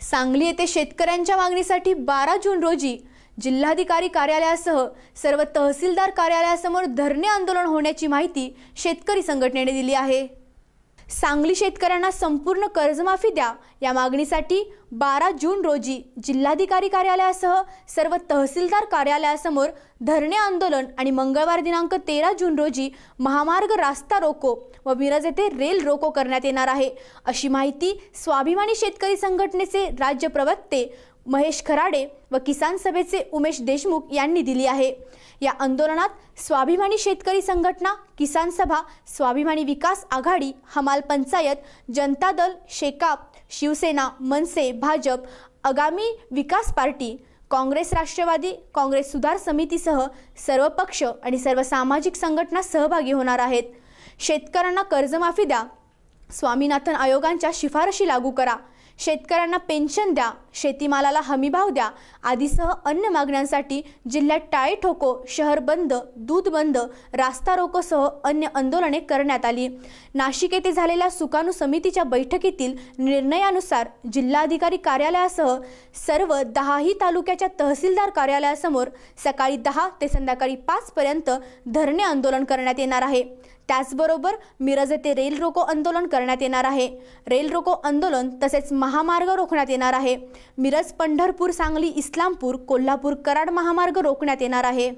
सांगली येथे शेतकऱ्यांच्या मागणीसाठी बारा जून रोजी जिल्हाधिकारी कार्यालयासह सर्व तहसीलदार कार्यालयासमोर धरणे आंदोलन होण्याची माहिती शेतकरी संघटनेने दिली आहे. सांगली शेतकऱ्यांना संपूर्ण कर्जमाफी द्या या मागणीसाठी बारा जून रोजी जिल्हाधिकारी कार्यालयासह सर्व तहसीलदार कार्यालयासमोर धरणे आंदोलन आणि मंगळवार दिनांक तेरा जून रोजी महामार्ग रास्ता रोको व मिरज येथे रेल रोको करण्यात येणार आहे. अशी माहिती स्वाभिमानी शेतकरी संघटनेचे राज्य प्रवक्ते महेश खराडे व किसान सभेचे उमेश देशमुख यांनी दिली आहे. या आंदोलनात स्वाभिमानी शेतकरी संघटना किसान सभा स्वाभिमानी विकास आघाडी हमाल पंचायत जनता दल शेकाप शिवसेना मनसे भाजप आगामी Vikas party Congress Rashtrawadi Congress सुधार समितीसह सर्व पक्ष आणि सर्व सामाजिक संघटना सहभागी होणार आहेत. शेतकऱ्यांना कर्जमाफी द्या. स्वामीनाथन आयोगांच्या शिफारशी लागू करा. शेतकऱ्यांना पेन्शन द्या. शेतीमालाला हमीभाव द्या. आदीसह अन्य मागण्यांसाठी जिल्ह्यात टाळे ठोको शहर बंद दूध बंद रास्ता रोकोसह अन्य आंदोलने करण्यात आली. नाशिक येथे झालेल्या सुकाणू समितीच्या बैठकीतील निर्णयानुसार जिल्हाधिकारी कार्यालयासह सर्व दहाही तालुक्याच्या तहसीलदार कार्यालयासमोर सकाळी दहा ते संध्याकाळी पाचपर्यंत धरणे आंदोलन करण्यात येणार आहे. त्याचबरोबर मिरज येथे रेल रोको आंदोलन करण्यात येणार आहे. रेल रोको आंदोलन तसेच महामार्ग रोखण्यात येणार आहे. मिरज पंढरपूर सांगली इस्लामपूर कोल्हापूर कराड महामार्ग रोखण्यात येणार आहे.